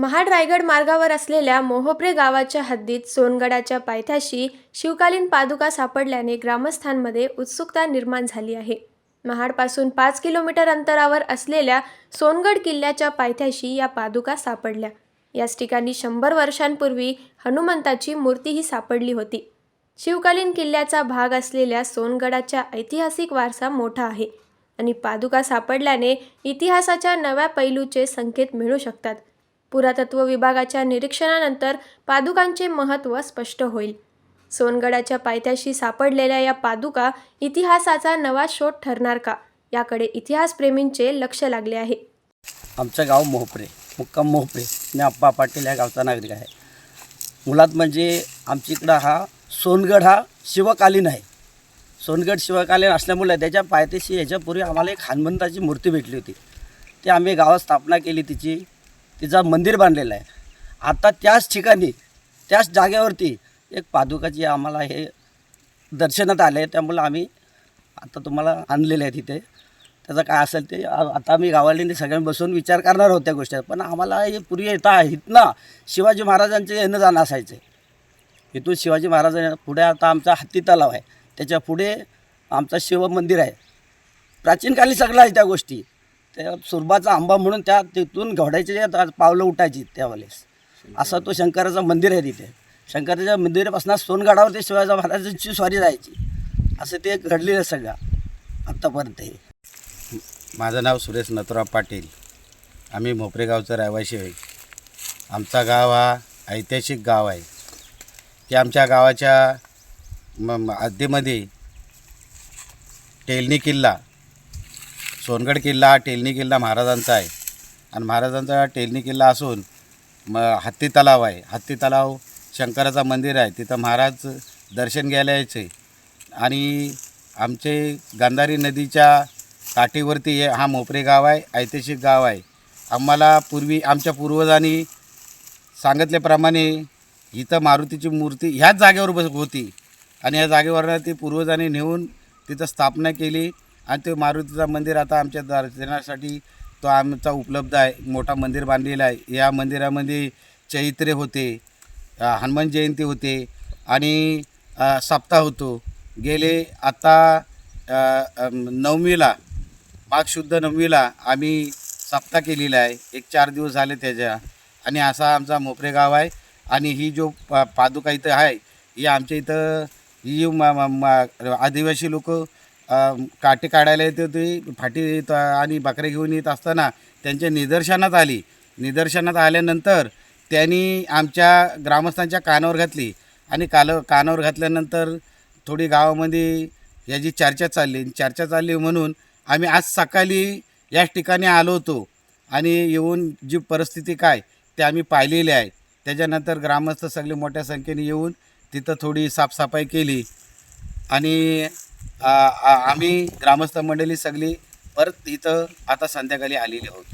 महाड रायगड मार्गावर असलेल्या मोहोप्रे गावाच्या हद्दीत सोनगडाच्या पायथ्याशी शिवकालीन पादुका सापडल्याने ग्रामस्थांमध्ये उत्सुकता निर्माण झाली आहे. महाडपासून पाच किलोमीटर अंतरावर असलेल्या सोनगड किल्ल्याच्या पायथ्याशी या पादुका सापडल्या. याच ठिकाणी शंभर वर्षांपूर्वी हनुमंताची मूर्तीही सापडली होती. शिवकालीन किल्ल्याचा भाग असलेल्या सोनगडाच्या ऐतिहासिक वारसा मोठा आहे आणि पादुका सापडल्याने इतिहासाच्या नव्या पैलूचे संकेत मिळू शकतात. पुरातत्व विभागाच्या निरीक्षणानंतर पादुकांचे महत्त्व स्पष्ट होईल. सोनगडाच्या पायथ्याशी सापडलेल्या या पादुका इतिहासाचा नवा शोध ठरणार का? याकडे इतिहासप्रेमींचे लक्ष लागले आहे. आमचं गाव मोहपरे मुक्काम मोहपरे मी आप्पा पाटील या गावचा नागरिक आहे. मुलात म्हणजे आमच्या इकडं हा सोनगड हा शिवकालीन आहे. सोनगड शिवकालीन असल्यामुळे त्याच्या पायथ्याशी याच्यापूर्वी आम्हाला एक हनुमंताची मूर्ती भेटली होती. ती आम्ही गावात स्थापना केली तिची. तिचा मंदिर बांधलेलं आहे. आता त्याच ठिकाणी त्याच जागेवरती एक पादुकाची आम्हाला हे दर्शनात आले त्यामुळं आम्ही आता तुम्हाला आणलेलं आहे तिथे. त्याचं काय असेल ते आता आम्ही गावाले सगळ्यांनी बसून विचार करणार होत्या त्या गोष्टी पण आम्हाला हे पूर्वी येता इथनं शिवाजी महाराजांचे येणं जाणं असायचं. इथून शिवाजी महाराज पुढे आता आमचा हत्ती तलाव आहे. त्याच्या पुढे आमचं शिव मंदिर आहे प्राचीनकाली सगळं आहे त्या गोष्टी. त्या सुरबाचा आंबा म्हणून त्या तिथून घोड्याचे पावलं उठायची त्यावेळेस. असं तो शंकराचं मंदिर आहे तिथे. शंकराच्या मंदिरापासून सोनगडावर ते शिवाजी महाराजांची स्वारी जायची. असं ते घडलेलं आहे सगळं आत्तापर्यंत हे. माझं नाव सुरेश नथुराव पाटील. आम्ही मोपरे गावचं रहिवासी आहे. आमचा गाव हा ऐतिहासिक गाव आहे. ते आमच्या गावाच्या म म- टेलनी किल्ला सोनगड किल्ला हा टेलनी किल्ला महाराजांचा आहे. आणि महाराजांचा टेलनी किल्ला असून म हत्ती तलाव आहे. हत्ती तलाव शंकराचं मंदिर आहे. तिथं महाराज दर्शन घ्यायला यायचे. आणि आमचे गांधारी नदीच्या काठीवरती हा मोपरे गाव आहे ऐतिहासिक गाव आहे. आम्हाला पूर्वी आमच्या पूर्वजांनी सांगितल्याप्रमाणे इथं मारुतीची मूर्ती ह्याच जागेवर बस होती. आणि ह्या जागेवर ती पूर्वजांनी नेऊन तिथं स्थापना केली. आणि ते मारुतीचं मंदिर आता आमच्या दर्शनासाठी तो आमचा उपलब्ध आहे. मोठा मंदिर बांधलेला आहे. या मंदिरामध्ये चैत्रे होते हनुमान जयंती होते आणि सप्ताह होतो. गेले आता नवमीला माघ नवमीला आम्ही सप्ताह केलेला आहे. एक चार दिवस झाले त्याच्या आणि असा आमचा मोपरे गाव आहे आणि ही जो पा पादुका इथं आहे ही आमच्या इथं ही म- आदिवासी लोक काटे काढायला येते होते फाटी येत आणि बकरे घेऊन येत असताना त्यांच्या निदर्शनात आली. निदर्शनात आल्यानंतर त्यांनी आमच्या ग्रामस्थांच्या कानावर घातली आणि काल कानावर घातल्यानंतर थोडी गावामध्ये याची चर्चा चालली. चर्चा चालली म्हणून आम्ही आज सकाळी याच ठिकाणी आलो होतो आणि येऊन जी परिस्थिती काय ते आम्ही पाहिलेली आहे. त्याच्यानंतर ग्रामस्थ सगळे मोठ्या संख्येने येऊन तिथं थोडी साफसफाई केली आणि आम्ही ग्रामस्थ मंडळी सगळी परत इथं आता संध्याकाळी आलेली आहोत.